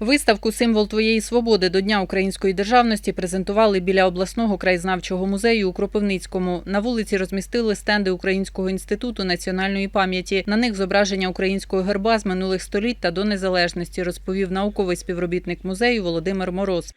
Виставку Символ твоєї свободи до Дня української державності презентували біля обласного краєзнавчого музею у Кропивницькому. На вулиці розмістили стенди Українського інституту національної пам'яті. На них зображення українського герба з минулих століть та до незалежності, розповів науковий співробітник музею Володимир Мороз.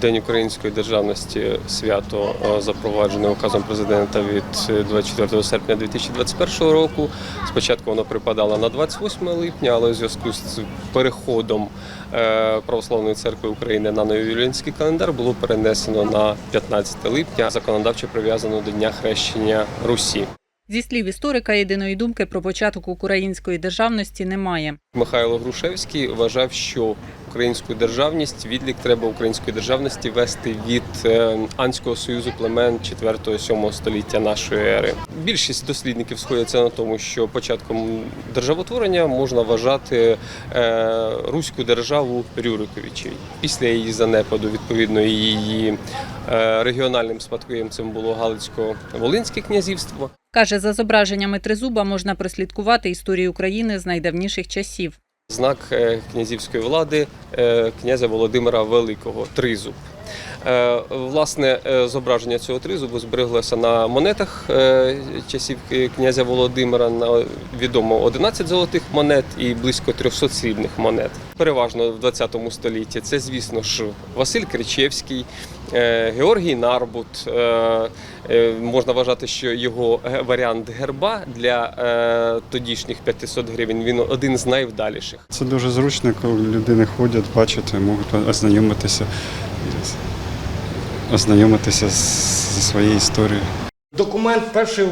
День української державності свято е, запроваджене указом президента від е, 24 серпня 2021 року. Спочатку воно припадало на 28 липня, але у зв'язку з переходом е, Православної церкви України на новоюліанський календар було перенесено на 15 липня, законодавчо прив'язано до Дня хрещення Русі. Зі слів історика, єдиної думки про початок української державності немає. Михайло Грушевський вважав, що українську державність відлік треба української державності вести від е, Анського союзу племен 4-7 століття нашої ери. Більшість дослідників сходяться на тому, що початком державотворення можна вважати е, руську державу Рюриковичей. Після її занепаду, відповідно, її е, регіональним спадкоємцем було Галицько-Волинське князівство. Каже, за зображеннями тризуба можна прослідкувати історію України з найдавніших часів. Знак е, князівської влади е, князя Володимира Великого тризуб. Е, Власне, е, зображення цього тризубу збереглося на монетах е, часів князя Володимира. На відомо 11 золотих монет і близько 300 срібних монет. Переважно в 20 столітті це, звісно ж, Василь Кричевський, Георгій Нарбут. Можна вважати, що його варіант герба для тодішніх 500 гривень він один з найвдаліших. Це дуже зручно, коли людини ходять, бачити, можуть ознайомитися, ознайомитися з- зі своєю історією. Документ перший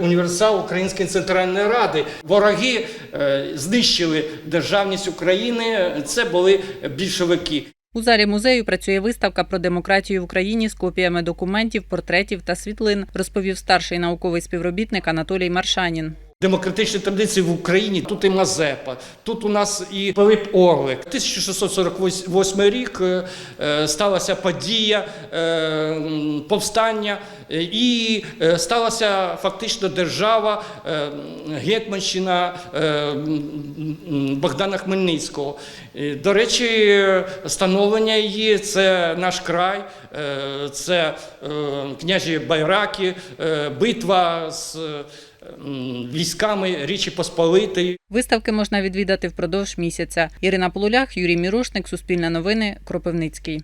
універсал Української центральної ради. Вороги е, знищили державність України. Це були більшовики. У залі музею працює виставка про демократію в Україні з копіями документів, портретів та світлин, розповів старший науковий співробітник Анатолій Маршанін. Демократичні традиції в Україні тут і Мазепа, тут у нас і Пилип Орлик. 1648 рік е, е, сталася подія е, повстання, і сталася фактично держава Гетьманщина Богдана Хмельницького. До речі, становлення її це наш край, це княжі Байраки, битва з військами Річі Посполитої. Виставки можна відвідати впродовж місяця. Ірина Полулях, Юрій Мірошник, Суспільне новини, Кропивницький.